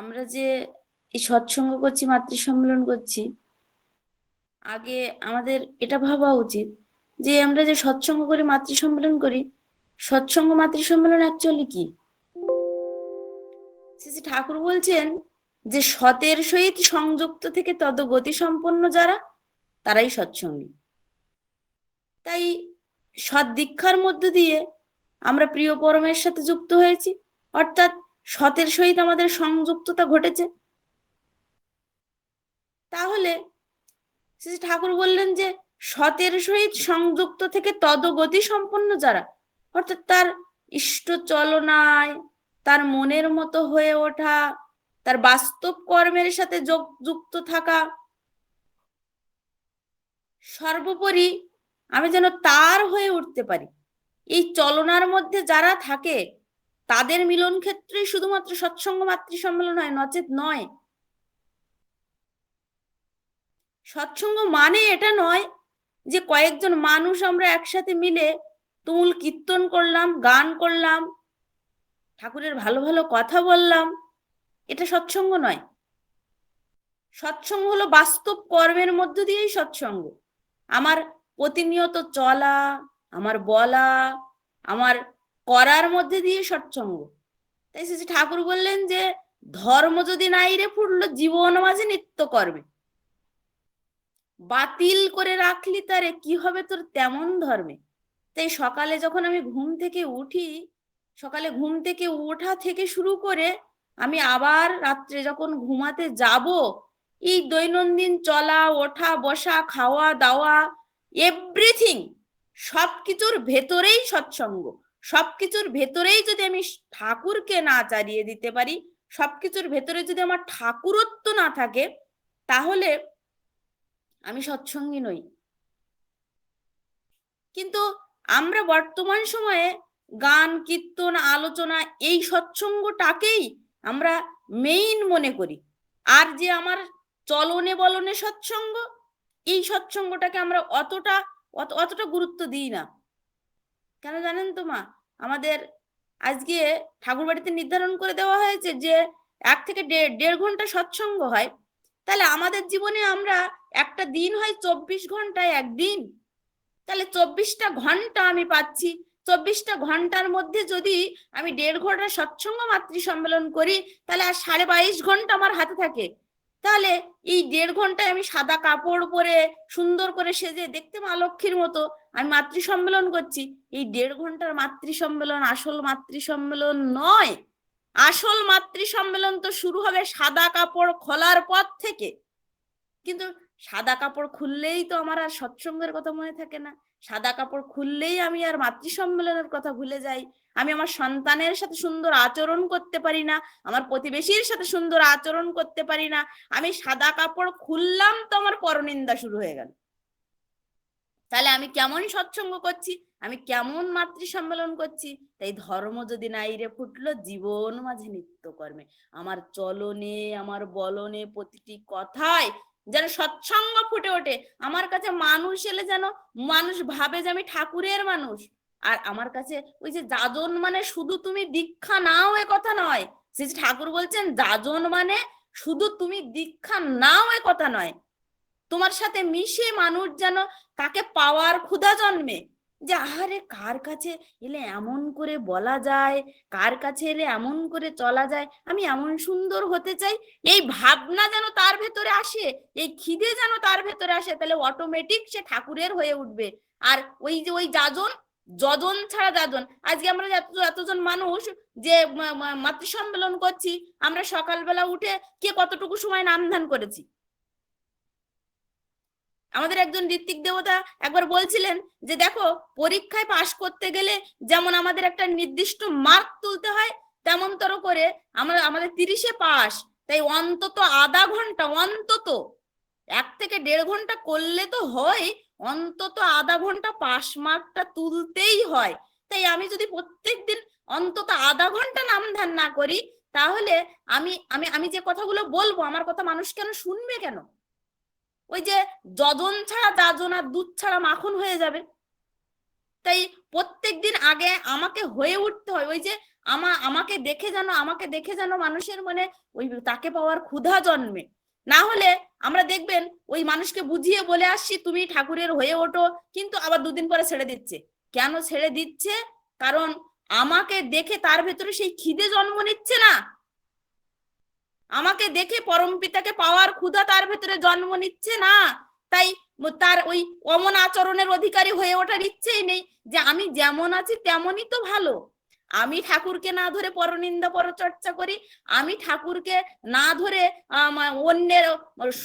আমরা যে এই সৎসঙ্গ করছি মাতৃ সম্মেলন করছি, আগে আমাদের এটা ভাবা উচিত যে আমরা যে সৎসঙ্গ করি মাতৃ সম্মেলন করি, সৎসঙ্গ মাতৃ সম্মেলন অ্যাকচুয়ালি কি? শ্রী ঠাকুর বলছেন যে সতের সহিত সংযুক্ত থেকে তত গতি সম্পন্ন যারা, তারাই সৎসঙ্গী। তাই সৎ দীক্ষার মধ্য দিয়ে আমরা প্রিয় পরমের সাথে যুক্ত হয়েছি, অর্থাৎ সতের সহিত আমাদের সংযুক্ততা ঘটেছে। তাহলে শ্রী ঠাকুর বললেন যে, সতের সহিত সংযুক্ত থেকে তদগতি সম্পন্ন যারা, অর্থাৎ তার ইষ্ট চলনায়, তার মনের মতো হয়ে ওঠা, তার বাস্তব কর্মের সাথে যুক্ত থাকা, সর্বোপরি আমি যেন তার হয়ে উঠতে পারি। এই চলনার মধ্যে যারা থাকে তাদের মিলন ক্ষেত্রেই শুধুমাত্র সৎসঙ্গ মাতৃ সম্মেলন হয়, নচেত নয়। সৎসঙ্গ মানে এটা নয় যে কয়েকজন মানুষ আমরা একসাথে মিলে তুমুল কীর্তন করলাম, গান করলাম, ঠাকুরের ভালো ভালো কথা বললাম, এটা সৎসঙ্গ নয়। সৎসঙ্গ হলো বাস্তব কর্মের মধ্য দিয়েই সৎসঙ্গ। আমার প্রতিনিয়ত চলা, আমার বলা, আমার করার মধ্যে দিয়ে সৎসঙ্গ। তাই শ্রী ঠাকুর বললেন যে, ধর্ম যদি নাই রে ফুটলো, জীবন মাঝে নিত্য করবে বাতিল করে রাখলি তারে, কি হবে তোর তেমন ধর্মে? তাই সকালে যখন আমি ঘুম থেকে উঠি, সকালে ঘুম থেকে ওঠা থেকে শুরু করে আমি আবার রাত্রে যখন ঘুমাতে যাব, এই দৈনন্দিন চলা, ওঠা, বসা, খাওয়া, দাওয়া এভরিথিং সবকিছুর ভেতরেই সৎসঙ্গ। সবকিছুর ভেতরেই যদি আমি ঠাকুরকে না চালিয়ে দিতে পারি, সবকিছুর ভেতরে যদি আমার ঠাকুরত্ব না থাকে, তাহলে আমি সৎসঙ্গী নই। কিন্তু আমরা বর্তমান সময়ে গান, কীর্তন, আলোচনা এই সৎসঙ্গটাকেই আমরা মেইন মনে করি। আর যে আমার চলনে বলনে সৎসঙ্গ, এই সৎসঙ্গটাকে আমরা অতটা, অত, অতটা গুরুত্ব দিই না। কেন জানেন তো মা? আমাদের আজকে ঠাকুর বাড়িতে নির্ধারণ করে দেওয়া হয়েছে যে এক থেকে দেড় ঘণ্টা সৎসঙ্গ হয়। তাহলে আমাদের জীবনে আমরা একটা দিন হয় চব্বিশ ঘন্টায় একদিন। তাহলে চব্বিশটা ঘণ্টা আমি পাচ্ছি। চব্বিশটা ঘণ্টার মধ্যে যদি আমি দেড় ঘণ্টা সৎসঙ্গ মাতৃ সম্মেলন করি, তাহলে আর সাড়ে বাইশ ঘণ্টা আমার হাতে থাকে। তাহলে এই দেড় ঘন্টায় আমি সাদা কাপড় পরে সুন্দর করে সেজে দেখতে মা লক্ষ্মীর মতো আমি মাতৃ সম্মেলন করছি। এই দেড় ঘণ্টার মাতৃ সম্মেলন আসল মাতৃ সম্মেলন নয়। আসল মাতৃ সম্মেলন তো শুরু হবে সাদা কাপড় খোলার পর থেকে। কিন্তু সাদা কাপড় খুললেই তো আমার আর সৎসঙ্গের কথা মনে থাকে না। সাদা কাপড় খুললেই আমি আর মাতৃ সম্মেলনের কথা ভুলে যাই। আমি আমার সন্তানের সাথে সুন্দর আচরণ করতে পারি না। আমার প্রতিবেশীর সাথে সুন্দর আচরণ করতে পারি না। আমি সাদা কাপড় খুললাম তো আমার পরনিন্দা শুরু হয়ে গেল। তাহলে আমি কেমন সৎসঙ্গ করছি? আমি কেমন মাতৃ সম্মেলন করছি? তাই ধর্ম যদি নাই রে ফুটলো, জীবন মাঝে নিত্য কর্মে আমার চলনে, আমার বলনে প্রতিটি কথায় যেন সৎসঙ্গ ফুটে ওঠে। আমার কাছে মানুষ এলে যেন মানুষ ভাবে যে আমি ঠাকুরের মানুষ। আর আমার কাছে ওই যে যাজন মানে শুধু তুমি দীক্ষা নাও এ কথা নয়। শ্রী ঠাকুর বলছেন, যাজন মানে শুধু তুমি দীক্ষা নাও এ কথা নয়। তোমার সাথে মিশে মানুষ যেন তাকে পাওয়ার ক্ষুধা জন্মে। যে আহারে, কার কাছে এলে এমন করে বলা যায়? কার কাছে এলে এমন করে চলা যায়? আমি এমন সুন্দর হতে চাই? এই ভাবনা যেন তার ভেতরে আসে, এই খিদে যেন তার ভেতরে আসে, তাহলে অটোমেটিক সে ঠাকুরের হয়ে উঠবে। আর ওই যে, ওই যাজন, যজন ছাড়া যাজন। আজকে আমরা এত এতজন মানুষ যে মাতৃ সম্মেলন করছি, আমরা সকালবেলা উঠে কে কতটুকু সময় নাম ধ্যান করেছি? আমাদের একজন ঋত্বিক দেবতা একবার বলছিলেন যে দেখো, পরীক্ষায় পাশ করতে গেলে যেমন আমাদের একটা নির্দিষ্ট মার্ক তুলতে হয় তেমন তর করে আমরা, আমাদের তিরিশে পাস তাই অন্তত আধা ঘণ্টা, অন্তত এক থেকে দেড় ঘণ্টা করলে তো হয়, অন্তত আধা ঘণ্টা পাস মার্কটা তুলতেই হয়। তাই আমি যদি প্রত্যেক দিন অন্তত আধা ঘণ্টা নাম ধ্যান না করি, তাহলে আমি আমি আমি যে কথাগুলো বলব, আমার কথা মানুষ কেন শুনবে কেন? ওই যে যজন ছাড়া যাজন আর দুধ ছাড়া মাখন হয়ে যাবে। তাই প্রত্যেকদিন আগে আমাকে হয়ে উঠতে হয়। ওই যে আমা, আমাকে দেখে যেন, আমাকে দেখে যেন মানুষের মনে ওই তাকে পাওয়ার ক্ষুধা জন্মে। না হলে আমরা দেখবেন ওই মানুষকে বুঝিয়ে বলে আসছি, তুমি ঠাকুরের হয়ে ওঠো। কিন্তু আবার দুদিন পরে ছেড়ে দিচ্ছে। কেন ছেড়ে দিচ্ছে? কারণ আমাকে দেখে তার ভেতরে সেই খিদে জন্ম নিচ্ছে না। আমাকে দেখে পরম পিতাকে পাওয়ার ক্ষুধা তার ভেতরে জন্ম নিচ্ছে না। তাই তার ওই অমন আচরণের অধিকারী হয়ে ওঠার ইচ্ছেই নেই যে আমি যেমন আছি তেমনই তো ভালো। আমি ঠাকুরকে না ধরে পরনিন্দা পরচর্চা করি, আমি ঠাকুরকে না ধরে অন্যের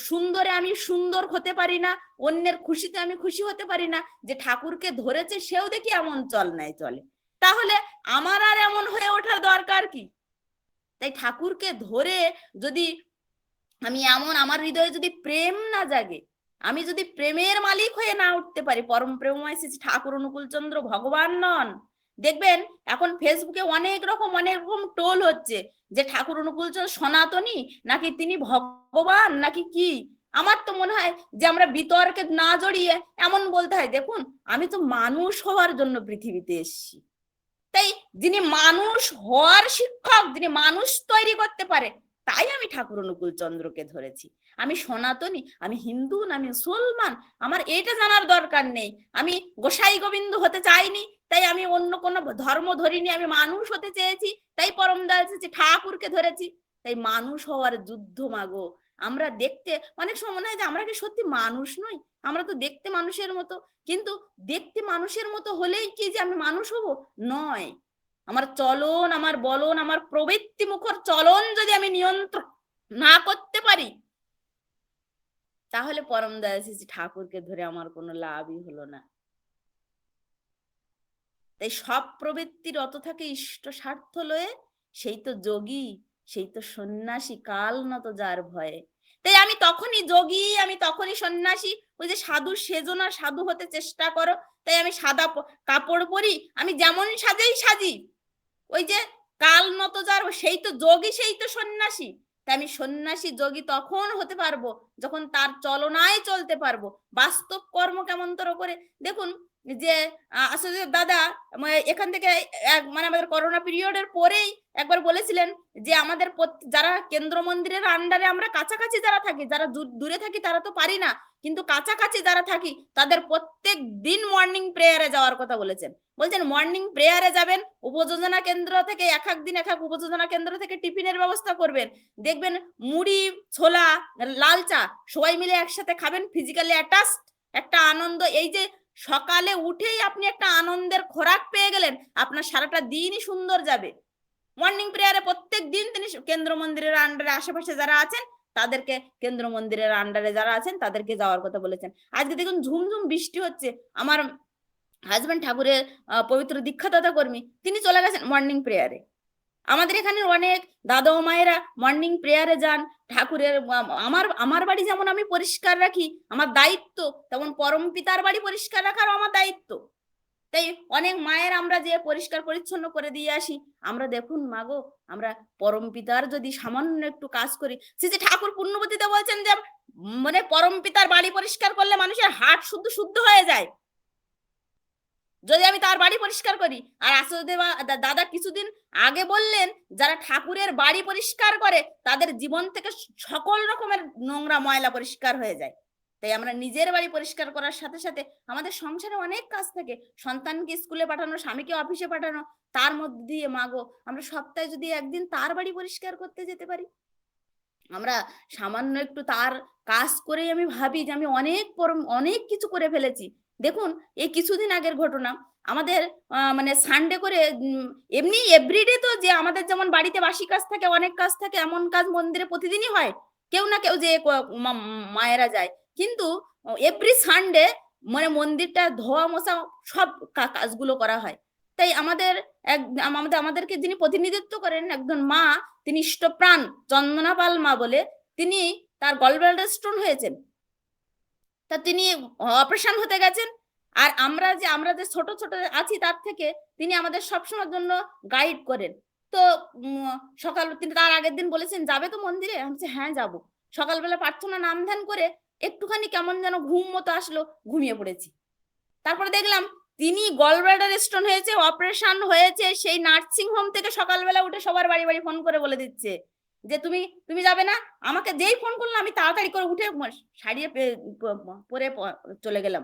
সুন্দরে আমি সুন্দর হতে পারি না, অন্যের খুশিতে আমি খুশি হতে পারি না, যে ঠাকুরকে ধরেছে সেও দেখি এমন চল নাই চলে। তাহলে আমার আর এমন হয়ে ওঠার দরকার কি? তাই ঠাকুরকে ধরে যদি আমি এমন আমার হৃদয়ে যদি প্রেম না জাগে, আমি যদি প্রেমের মালিক হয়ে না উঠতে পারি, পরম প্রেমময় শ্রী ঠাকুর অনুকূল চন্দ্র ভগবান নন, দেখবেন এখন ফেসবুকে অনেক রকম অনেক রকম টোল হচ্ছে যে ঠাকুর অনুকূল চন্দ্র সনাতনী নাকি তিনি ভগবান, নাকি কি? আমার তো মনে হয় যে আমরা বিতর্কে না জড়িয়ে এমন বলতে হয়। দেখুন, আমি তো মানুষ হওয়ার জন্য পৃথিবীতে এসেছি। তাই যিনি মানুষ হওয়ার শিক্ষক, যিনি মানুষ তৈরি করতে পারে, তাই আমি ঠাকুর অনুকূল চন্দ্রকে ধরেছি। আমি সনাতনী, আমি হিন্দু না আমি মুসলমান, আমার এটা জানার দরকার নেই। আমি গোসাই গোবিন্দ হতে চাইনি, তাই আমি অন্য কোনো ধর্ম ধরিনি, আমি মানুষ হতে চেয়েছি, তাই পরম শ্রী ঠাকুরকে ধরেছি। তাই মানুষ হওয়ার যুদ্ধ মাগো আমরা দেখতে, অনেক সময় মনে হয় যে আমরা কি সত্যি মানুষ নই? আমরা তো দেখতে মানুষের মতো। কিন্তু দেখতে মানুষের মতো হলেই কি যে আমি মানুষ হব? নয়। আমার চলন, আমার বলন, আমার প্রবৃত্তি মুখর চলন যদি আমি নিয়ন্ত্রণ না করতে পারি, তাহলে পরম দয়া শ্রী ঠাকুরকে ধরে আমার কোনো লাভই হলো না। তাই সব প্রবৃত্তির অত থাকে ইষ্ট স্বার্থ লয়ে, সেই তো যোগী। সেই তো সন্ন্যাসী, কাল নত যার ভয়ে। তাই আমি তখনই যোগী, আমি তখনই সন্ন্যাসী, ওই যে সাধু সেজো না, সাধু হতে চেষ্টা করো। তাই আমি সাদা কাপড় পরি, আমি যেমন সাজেই সাজি। ওই যে কাল নত যার সেই তো যোগী, সেই তো সন্ন্যাসী। তাই আমি সন্ন্যাসী, যোগী তখন হতে পারব, যখন তার চলনায় চলতে পারব। বাস্তব কর্ম কেমন তর করে দেখুন যে আসলে দাদা মানে এখান থেকে মানে আমাদের করোনা পিরিয়ডের পরেই একবার বলেছিলেন যে, আমাদের যারা কেন্দ্র মন্দিরের আন্ডারে আমরা কাছাকাছি যারা থাকি, যারা দূরে থাকি তারা তো পারি না, কিন্তু কাছাকাছি যারা থাকি, তাদের প্রত্যেক দিন মর্নিং প্রেয়ারে যাওয়ার কথা বলেছেন। বলছেন মর্নিং প্রেয়ারে যাবেন, উপযোজনা কেন্দ্র থেকে এক এক দিন এক এক উপযোজনা কেন্দ্র থেকে টিফিনের ব্যবস্থা করবেন। দেখবেন মুড়ি, ছোলা, লাল চা, সবাই মিলে একসাথে খাবেন ফিজিক্যালি অ্যাটাচড একটা আনন্দ। এই যে সকালে উঠেই আপনি একটা আনন্দের খোরাক পেয়ে গেলেন, আপনার সারাটা দিনই সুন্দর যাবে। মর্নিং প্রেয়ারে প্রত্যেক দিন তিনি কেন্দ্র মন্দিরের আন্ডারে আশেপাশে যারা আছেন, তাদেরকে কেন্দ্র মন্দিরের আন্ডারে যারা আছেন, তাদেরকে যাওয়ার কথা বলেছেন। আজকে দেখুন ঝুমঝুম বৃষ্টি হচ্ছে। আমার হাজবেন্ড ঠাকুরের পবিত্র দীক্ষাদাতা কর্মী, তিনি চলে গেছেন মর্নিং প্রেয়ারে আমাদের এখানে অনেক দাদা মায়েরা মর্নিং প্রেয়ারে যান, ঠাকুরের আমার আমার বাড়ি যেমন আমি পরিষ্কার রাখি, আমার দায়িত্ব, তেমন পরম পিতার বাড়ি পরিষ্কার রাখার আমার দায়িত্ব। তাই অনেক মায়ের আমরা যে পরিষ্কার পরিচ্ছন্ন করে দিয়ে আসি, আমরা দেখুন মাগো আমরা পরম পিতার যদি সামান্য একটু কাজ করি, শ্রী শ্রী ঠাকুর পুণ্যবতীতে বলছেন যে মানে পরম পিতার বাড়ি পরিষ্কার করলে মানুষের হাট শুদ্ধ শুদ্ধ হয়ে যায়। যদি আমি তার বাড়ি পরিষ্কার করি। আর আসদেবা দাদা কিছুদিন আগে বললেন, যারা ঠাকুরের বাড়ি পরিষ্কার করে, তাদের জীবন থেকে সকল রকমের নোংরা ময়লা পরিষ্কার হয়ে যায়। তাই আমরা নিজের বাড়ি পরিষ্কার করার সাথে সাথে আমাদের সংসারে অনেক কাজ থাকে। সন্তানকে স্কুলে পাঠানো, স্বামীকে অফিসে পাঠানো, তার মধ্যে দিয়ে মাগো। আমরা সপ্তাহে যদি একদিন তার বাড়ি পরিষ্কার করতে যেতে পারি। আমরা সামান্য একটু তার কাজ করেই আমি ভাবি যে আমি অনেক অনেক কিছু করে ফেলেছি। দেখুন, এই কিছুদিন আগের ঘটনা। আমাদের মানে সানডে করে এমনি এভরিডে তো যে আমাদের যেমন বাড়িতে বাসি কাজ থাকে, অনেক কাজ থাকে, এমন কাজ মন্দিরে প্রতিদিনই হয়। কেউ না কেউ যে মায়েরা যায়। কিন্তু এভরি সানডে মানে মন্দিরটা, ধোয়া মোছা সব কাজগুলো করা হয়। তাই আমাদের এক, আমাদের, আমাদেরকে যিনি প্রতিনিধিত্ব করেন, একজন মা, তিনি ইষ্টপ্রাণ চন্দনা পাল মা বলে, তিনি তার গলব্লাডার স্টোন হয়েছেন। তা তিনি অপারেশন হতে গেছেন। আর আমরা যে আমরা যে ছোট ছোট আছি, তার থেকে তিনি আমাদের সবসময়ের জন্য গাইড করেন। তো সকাল, তিনি তার আগের দিন বলেছেন, যাবে তো মন্দিরে? আমি হ্যাঁ যাব। সকালবেলা প্রার্থনা, নাম ধ্যান করে একটুখানি কেমন যেন ঘুম মতো আসলো, ঘুমিয়ে পড়েছি। তারপরে দেখলাম, তিনি গলব্লাডার স্টোন হয়েছে অপারেশন হয়েছে, সেই নার্সিং হোম থেকে সকালবেলা উঠে সবার বাড়ি বাড়ি ফোন করে বলে দিচ্ছে। যে তুমি তুমি যাবে না? আমাকে যেই ফোন করল, আমি তাড়াতাড়ি করে উঠে সারিয়ে পরে চলে গেলাম।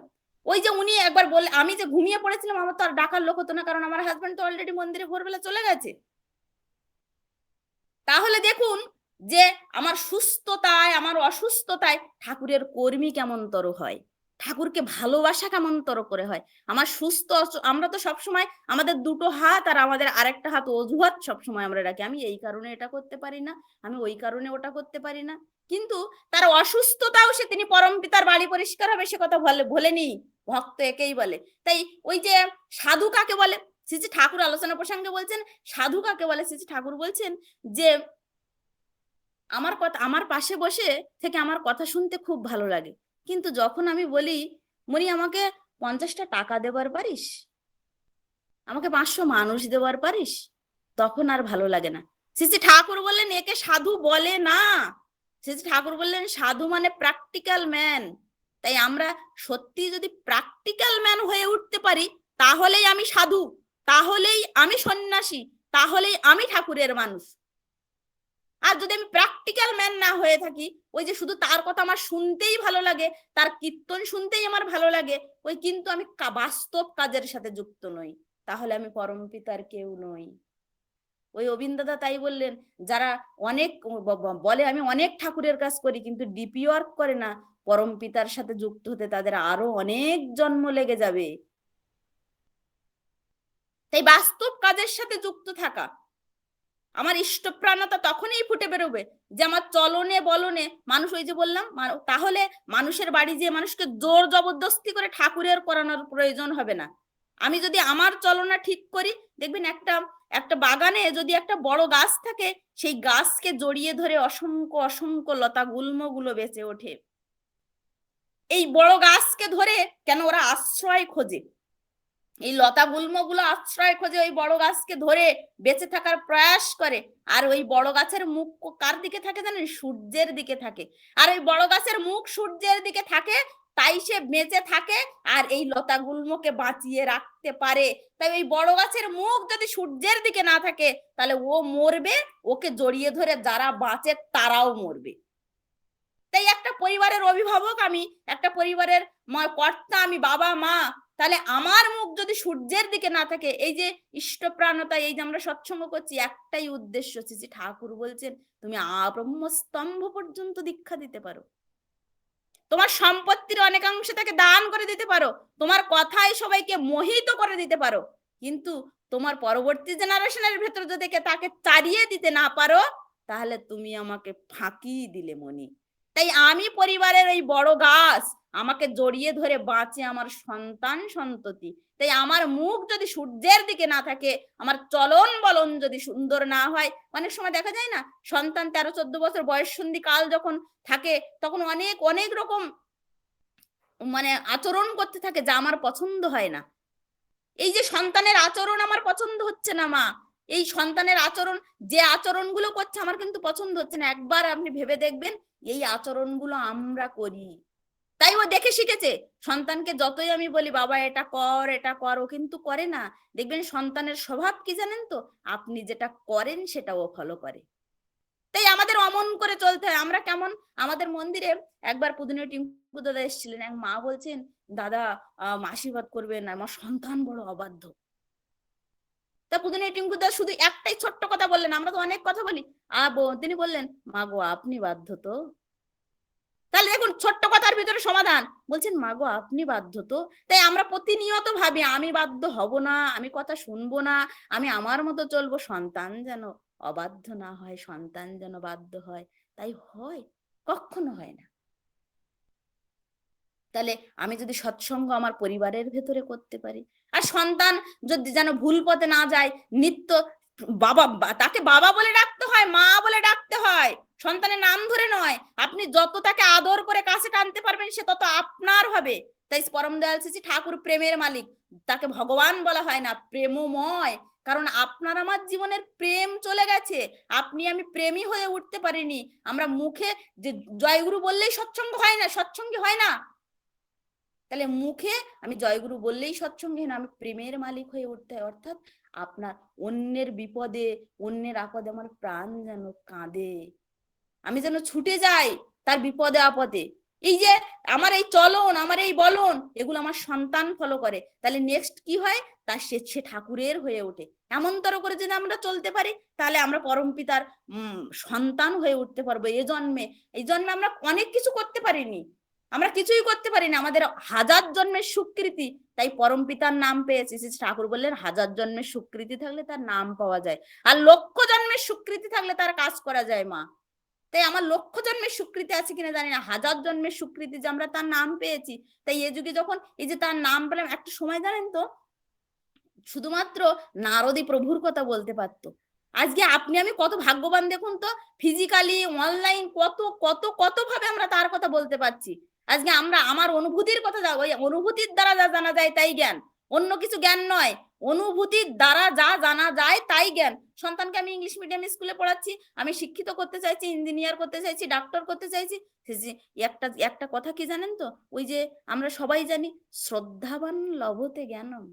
ওই যে উনি একবার বলে আমি যে ঘুমিয়ে পড়েছিলাম, আমার তো আর ডাকার লোক হতো না, কারণ আমার হাজবেন্ড তো অলরেডি মন্দিরে ভোরবেলা চলে গেছে। তাহলে দেখুন যে আমার সুস্থতায়, আমার অসুস্থতায় ঠাকুরের কর্মী কেমন তর হয়। ঠাকুরকে ভালোবাসা কেমন তর করে হয়। আমার সুস্থ আমরা তো সবসময় আমাদের দুটো হাত আর আমাদের আরেকটা হাত অজুহাত সবসময় আমরা রাখি। আমি এই কারণে এটা করতে পারি না, আমি ওই কারণে ওটা করতে পারি না। কিন্তু তার অসুস্থতাও সে তিনি পরম পিতার বাড়ি পরিষ্কার হবে, সে কথা বলে ভোলেনি ভক্ত একেই বলে। তাই ওই যে সাধু কাকে বলে? শ্রী ঠাকুর আলোচনা প্রসঙ্গে বলছেন, সাধু কাকে বলে? শ্রী ঠাকুর বলছেন যে, আমার কথা, আমার পাশে বসে থেকে আমার কথা শুনতে খুব ভালো লাগে। কিন্তু যখন আমি বলি মনি আমাকে পঞ্চাশটা টাকা দেবার পারিস? আমাকে পাঁচশো মানুষ দেওয়ার পারিস? তখন আর ভালো লাগে না। শ্রী ঠাকুর বললেন, একে সাধু বলে না। শ্রী ঠাকুর বললেন, সাধু মানে প্র্যাকটিক্যাল ম্যান তাই আমরা সত্যি যদি প্র্যাকটিক্যাল ম্যান হয়ে উঠতে পারি, তাহলেই আমি সাধু, তাহলেই আমি সন্ন্যাসী, তাহলেই আমি ঠাকুরের মানুষ। আর যদি আমি প্র্যাকটিক্যাল ম্যান না হয়ে থাকি, ওই যে শুধু তার কথা আমার শুনতেই ভালো লাগে, তার কীর্তন শুনতেই আমার ভালো লাগে, ওই কিন্তু আমি বাস্তব কাজের সাথে যুক্ত নই। তাহলে আমি পরম পিতার কেউ নই। ওই অবিন্দাদা তাই বললেন, যারা অনেক বলে আমি অনেক ঠাকুরের কাজ করি, কিন্তু ডিপি ওয়ার্ক করে না, পরম পিতার সাথে যুক্ত হতে তাদের আরও অনেক জন্ম লেগে যাবে। তাই বাস্তব কাজের সাথে যুক্ত থাকা আমার ইষ্টপ্রাণতা তখনই ফুটে বেরোবে যে আমার চলনে বলনে মানুষ ওই যে বললাম তাহলে মানুষের বাড়ি যে মানুষকে জোর জবরদস্তি করে ঠাকুরের করানোর প্রয়োজন হবে না। আমি যদি আমার চলনা ঠিক করি, দেখবেন একটা একটা বাগানে যদি একটা বড় গাছ থাকে, সেই গাছকে জড়িয়ে ধরে অসংখ্য অসংখ্য লতা গুল্মগুলো বেঁচে ওঠে। এই বড় গাছকে ধরে কেন ওরা আশ্রয় খোঁজে? এই লতা গুল্মগুলো আশ্রয় খোঁজে ওই বড় গাছকে ধরে বেঁচে থাকার প্রয়াস করে। আর ওই বড় গাছের মুখ কার দিকে থাকে জানেন? সূর্যের দিকে থাকে। আর ওই বড় গাছের মুখ সূর্যের দিকে থাকে, তাই সে বেঁচে থাকে আর এই লতা গুল্মকে বাঁচিয়ে রাখতে পারে। তাই ওই বড় গাছের মুখ যদি সূর্যের দিকে না থাকে, তাহলে ও মরবে, ওকে জড়িয়ে ধরে যারা বাঁচে তারাও মরবে। তাই একটা পরিবারের অভিভাবক আমি, একটা পরিবারের কর্তা আমি, বাবা, মা তাহলে আমার মুখ যদি সূর্যের দিকে না থাকে, এই যে ইষ্টপ্রাণতা এই যে আমরা সৎসঙ্গ করছি, একটাই উদ্দেশ্য শ্রী ঠাকুর বলছেন, তুমি আব্রহ্মস্তম্ভ পর্যন্ত দীক্ষা দিতে পারো। তোমার সম্পত্তির অনেকাংশ তাকে দান করে দিতে পারো। তোমার কথায় সবাইকে মোহিত করে দিতে পারো। কিন্তু তোমার পরবর্তী জেনারেশনের ভেতর যদি তাকে তাড়িয়ে দিতে না পারো, তাহলে তুমি আমাকে ফাঁকি দিলে মনি। তাই আমি পরিবারের ওই বড় গাছ আমাকে জড়িয়ে ধরে বাঁচে আমার সন্তান সন্ততি। তাই আমার মুখ যদি সূর্যের দিকে না থাকে, আমার চলন বলন যদি সুন্দর না হয়, অনেক সময় দেখা যায় না, সন্তান তেরো, চোদ্দ বছর বয়স সন্ধি কাল যখন থাকে, তখন অনেক অনেক রকম মানে আচরণ করতে থাকে যা আমার পছন্দ হয় না। এই যে সন্তানের আচরণ আমার পছন্দ হচ্ছে না, মা। এই সন্তানের আচরণ, যে আচরণগুলো করছে আমার কিন্তু পছন্দ হচ্ছে না। একবার আপনি ভেবে দেখবেন, এই আচরণগুলো আমরা করি। তাই ও দেখে শিখেছে। সন্তানকে যতই আমি বলি, বাবা, এটা কর এটা কর। ও কিন্তু করে না। দেখবেন সন্তানের স্বভাব কি জানেন তো? আপনি যেটা করেন সেটা ও ফলো করে। তাই আমাদের অমন করে চলতে হয়। আমরা কেমন? আমাদের মন্দিরে একবার পুদিনে টিঙ্কু দাদা এসেছিলেন। এক মা বলছেন, দাদা আশীর্বাদ করবেন আমার সন্তান বড় অবাধ্য। তা পুদিনে টিঙ্কু দাদা শুধু একটাই ছোট্ট কথা বললেন। আমরা তো অনেক কথা বলি। আ তিনি বললেন, মা গো, আপনি বাধ্য তো। তাহলে দেখুন, ছোট্ট কথার ভিতরে সমাধান। বলছেন, মা গো, আপনি বাধ্য তো? তাই আমরা প্রতিনিয়ত ভাবি, আমি বাধ্য হব না, আমি কথা শুনব না, আমি আমার মতো চলবো। সন্তান যেন অবাধ্য না হয়, সন্তান যেন বাধ্য হয়, তাই হয়, কখনো হয় না। তাহলে আমি যদি সৎসঙ্গ আমার পরিবারের ভেতরে করতে পারি, আর সন্তান যদি যেন ভুল পথে না যায়, নিত্য বাবা, তাকে বাবা বলে ডাকতে হয়, মা বলে ডাকতে হয় সন্তানের নাম ধরে নয়। আপনি যত তাকে আদর করে কাছে টানতে পারবেন, সে তত আপনার হবে। তাই পরম দয়াল শ্রী ঠাকুর প্রেমের মালিক। তাকে ভগবান বলা হয় না, প্রেমময়। কারণ আপনার আমার জীবনের প্রেম চলে গেছে। আপনি, আমি প্রেমী হয়ে উঠতে পারিনি। আমরা মুখে যে জয়গুরু বললেই সৎসঙ্গ হয় না, সৎসঙ্গী হয় না। তাহলে মুখে আমি জয়গুরু বললেই সৎসঙ্গে না, আমি প্রেমের মালিক হয়ে উঠতে হয়। অর্থাৎ আপনার অন্যের বিপদে, অন্যের আপদে আমার প্রাণ যেন কাঁদে। আমি যেন ছুটে যাই তার বিপদে আপদে। এই যে আমার এই চলন, আমার এই বলন, এগুলো আমার সন্তান ফলো করে। তাহলে নেক্সট কি হয়? তার সে সে ঠাকুরের হয়ে ওঠে। এমনতর করে যদি আমরা চলতে পারি, তাহলে আমরা পরম পিতার সন্তান হয়ে উঠতে পারব এ জন্মে। এই জন্মে আমরা অনেক কিছু করতে পারিনি। আমরা কিছুই করতে পারিনি। আমাদের হাজার জন্মের স্বীকৃতি তাই পরম পিতার নাম পেয়েছি ঠাকুর বললেন, হাজার জন্মের স্বীকৃতি থাকলে তার নাম পাওয়া যায়। আর লক্ষ জন্মের স্বীকৃতি থাকলে তার কাজ করা যায় মা। তাই আমার লক্ষ জন্মের স্বীকৃতি আছে কিনা জানি না। হাজার জন্মের স্বীকৃতি যে আমরা তার নাম পেয়েছি। তাই এ যুগে যখন এই যে তার নাম পেলাম, একটা সময় জানেন তো, শুধুমাত্র নারদী প্রভুর কথা বলতে পারতো। আজকে আপনি, আমি কত ভাগ্যবান দেখুন তো ফিজিক্যালি অনলাইন কত কত কত ভাবে আমরা তার কথা বলতে পারছি। আজকে আমরা আমার অনুভূতির কথা ওই অনুভূতির দ্বারা যা জানা যায় তাই জ্ঞান। অন্য কিছু জ্ঞান নয়। অনুভূতির দ্বারা যা জানা যায় তাই জ্ঞান। সন্তানকে আমি ইংলিশ মিডিয়াম স্কুলে পড়াচ্ছি, আমি শিক্ষিত করতে চাইছি ইঞ্জিনিয়ার করতে চাইছি ডাক্তার করতে চাইছি। একটা একটা কথা কি জানেন তো? ওই যে আমরা সবাই জানি, শ্রদ্ধাবান লভতে জ্ঞানম।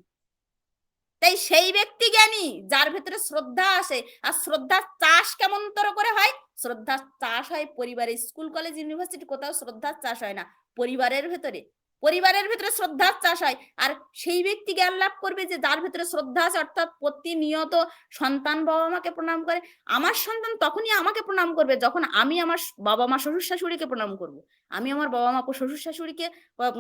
তাই সেই ব্যক্তি জ্ঞানী, যার ভেতরে শ্রদ্ধা আসে, আর শ্রদ্ধা চাষ কেমন তর করে হয়? শ্রদ্ধা চাষ হয় পরিবারে স্কুল কলেজ ইউনিভার্সিটি কোথাও শ্রদ্ধার চাষ হয় না। পরিবারের ভেতরে। পরিবারের ভেতরে শ্রদ্ধার চাষ হয়। আর সেই ব্যক্তি জ্ঞান লাভ করবে যে যার ভেতরে শ্রদ্ধা আছে, অর্থাৎ প্রতিনিয়ত সন্তান বাবা মাকে প্রণাম করে, আমার সন্তান তখনই আমাকে প্রণাম করবে যখন আমি আমার বাবা মা শ্বশুর শাশুড়িকে প্রণাম করব। আমি আমার বাবা মা শ্বশুর শাশুড়িকে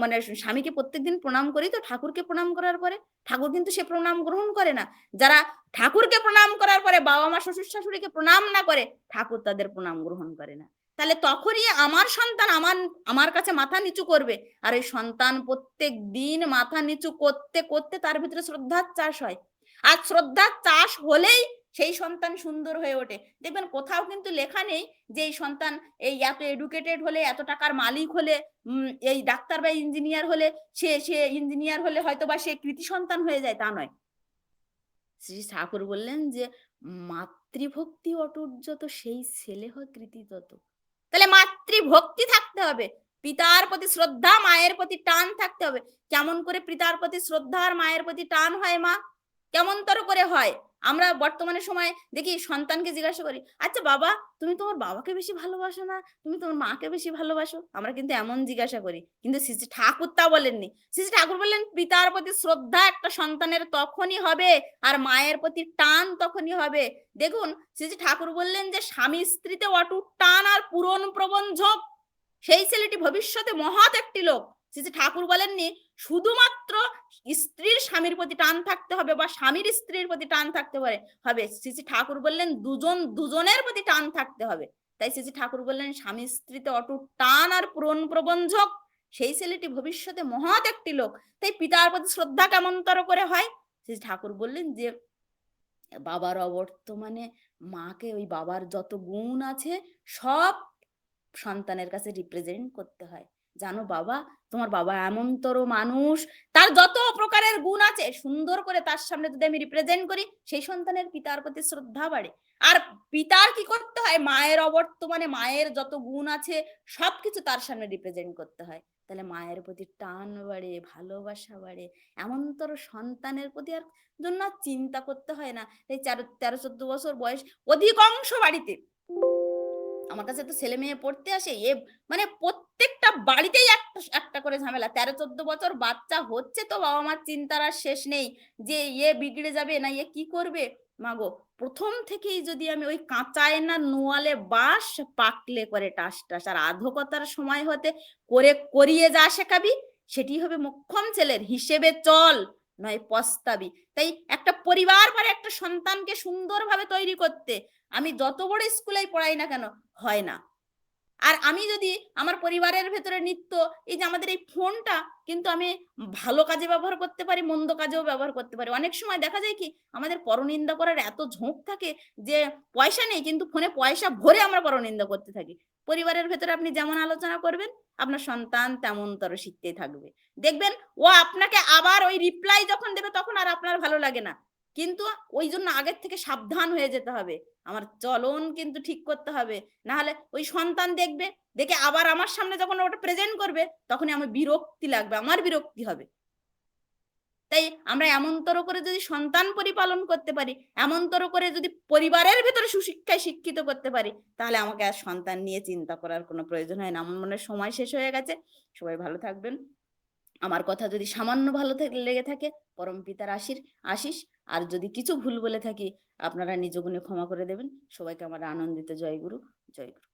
মানে স্বামীকে প্রত্যেকদিন প্রণাম করি তো ঠাকুরকে প্রণাম করার পরে? ঠাকুর কিন্তু সে প্রণাম গ্রহণ করে না। যারা ঠাকুরকে প্রণাম করার পরে বাবা মা শ্বশুর শাশুড়িকে প্রণাম না করে, ঠাকুর তাদের প্রণাম গ্রহণ করে না। তাহলে তখনই আমার সন্তান আমার আমার কাছে মাথা নিচু করবে। আর এই সন্তান প্রত্যেক দিন মাথা নিচু করতে করতে তার ভিতরে শ্রদ্ধার চাষ হয়। আর শ্রদ্ধার চাষ হলেই সেই সন্তান সুন্দর হয়ে ওঠে। দেখবেন কোথাও কিন্তু লেখা নেই যে এই সন্তান এই এত এডুকেটেড হলে, এত টাকার মালিক হলে এই ডাক্তার বা ইঞ্জিনিয়ার হলে, সে সে ইঞ্জিনিয়ার হলে হয়তো বা সে কৃতি সন্তান হয়ে যায়, তা নয়। শ্রী ঠাকুর বললেন যে, মাতৃভক্তি অটুট যত, সেই ছেলে হয় কৃতি তত। তাহলে মাতৃভক্তি থাকতে হবে। পিতার প্রতি শ্রদ্ধা, মায়ের প্রতি টান থাকতে হবে। কেমন করে পিতার প্রতি শ্রদ্ধা আর মায়ের প্রতি টান হয় মা? কেমন তর করে হয়। আমরা বর্তমানে সময় দেখি সন্তানকে জিজ্ঞাসা করি আচ্ছা বাবা, তুমি তোমার বাবাকে বেশি ভালোবাসো না? তুমি তোমার মাকে বেশি ভালোবাসো? আমরা কিন্তু এমন জিজ্ঞাসা করি। কিন্তু শ্রী ঠাকুর তা বলেননি। শ্রী ঠাকুর বললেন, পিতার প্রতি শ্রদ্ধা একটা সন্তানের তখনই হবে আর মায়ের প্রতি টান তখনই হবে। দেখুন, শ্রী ঠাকুর বললেন যে, স্বামী স্ত্রীতে অটুট টান আর পূরণ প্রবঞ্চক সেই ছেলেটি ভবিষ্যতে মহৎ একটি লোক। শ্রী ঠাকুর বলেননি শুধুমাত্র স্ত্রীর স্বামীর প্রতি টান থাকতে হবে বা স্বামীর স্ত্রীর প্রতি টান থাকতে পারে, হবে। শ্রী ঠাকুর বললেন দুজন, দুজনের প্রতি টান থাকতে হবে। তাই শ্রী ঠাকুর বললেন, স্বামী স্ত্রীতে অটুট টান আর পূরণ প্রবঞ্চক সেই ছেলেটি ভবিষ্যতে মহৎ একটি লোক। তাই পিতার প্রতি শ্রদ্ধা কেমনতর করে হয়? শ্রী ঠাকুর বললেন যে, বাবার অবর্তমানে মাকে ওই বাবার যত গুণ আছে, সব সন্তানের কাছে রিপ্রেজেন্ট করতে হয়। জানো বাবা, তোমার বাবা এমন এমনতর মানুষ। তার যত প্রকারের গুণ আছে, সুন্দর করে তার সামনে যদি আমি রিপ্রেজেন্ট করি, সেই সন্তানের পিতার প্রতি শ্রদ্ধা বাড়ে। আর পিতার কি করতে হয়? মায়ের অবর্তমানে মায়ের যত গুণ আছে, সবকিছু তার সামনে রিপ্রেজেন্ট করতে হয়। তাহলে মায়ের প্রতি টান বাড়ে, ভালোবাসা বাড়ে। এমন এমনতর সন্তানের প্রতি আর জন্য চিন্তা করতে হয় না। এই তেরো তেরো, চোদ্দ বছর বয়স অধিকাংশ বাড়িতে আমার কাছে তো ছেলে মেয়ে পড়তে আসে, এ মানে প্রত্যেকটা বাড়িতেই একটা একটা করে ঝামেলা। তেরো, চোদ্দ বছর বাচ্চা হচ্ছে তো বাবা মার চিন্তার আর শেষ নেই যে ইয়ে বিগড়ে যাবে না ইয়ে কি করবে। মাগো প্রথম থেকেই যদি আমি ওই কাঁচায় না নোয়ালে বাঁশ পাকলে করে টাস টাস। আর আধকতার সময় হতে করে, করিয়ে যা শেখাবি, সেটি হবে মোক্ষম ছেলের হিসেবে চল। নয় পস্তাবি। তাই একটা পরিবার পরে একটা সন্তানকে সুন্দরভাবে তৈরি করতে আমি যত বড় স্কুলেই পড়াই না কেন, হয় না। আর আমি যদি আমার পরিবারের ভেতরে নিত্য এই যে আমাদের এই ফোনটা কিন্তু আমি ভালো কাজে ব্যবহার করতে পারি, মন্দ কাজেও ব্যবহার করতে পারি। অনেক সময় দেখা যায় কি, আমাদের পরনিন্দা করার এত ঝোঁক থাকে যে পয়সা নেই, কিন্তু ফোনে পয়সা ভরে আমরা পরনিন্দা করতে থাকি। পরিবারের ভেতরে আপনি যেমন আলোচনা করবেন, আপনার সন্তান তেমন তর শিখতেই থাকবে। দেখবেন, ও আপনাকে আবার ওই রিপ্লাই যখন দেবে তখন আর আপনার ভালো লাগে না। কিন্তু ওই জন্য আগের থেকে সাবধান হয়ে যেতে হবে। আমার চলন কিন্তু ঠিক করতে হবে। না হলে ওই সন্তান দেখবে, দেখে আবার আমার সামনে যখন ওটা প্রেজেন্ট করবে, তখনই আমার বিরক্তি লাগবে, আমার বিরক্তি হবে। তাই আমরা এমনতর করে যদি সন্তান পরিপালন করতে পারি, এমনতর করে যদি পরিবারের ভেতরে সুশিক্ষায় শিক্ষিত করতে পারি, তাহলে আমাকে আর সন্তান নিয়ে চিন্তা করার কোনো প্রয়োজন হয় না। আমার মনে সময় শেষ হয়ে গেছে। সবাই ভালো থাকবেন। আমার কথা যদি সামান্য ভালো লেগে থাকে, পরম পিতার আশির, আশিস। আর যদি কিছু ভুল বলে থাকি, আপনারা নিজ গুণে ক্ষমা করে দেবেন। সবাইকে আমার আনন্দিত জয় গুরু জয় গুরু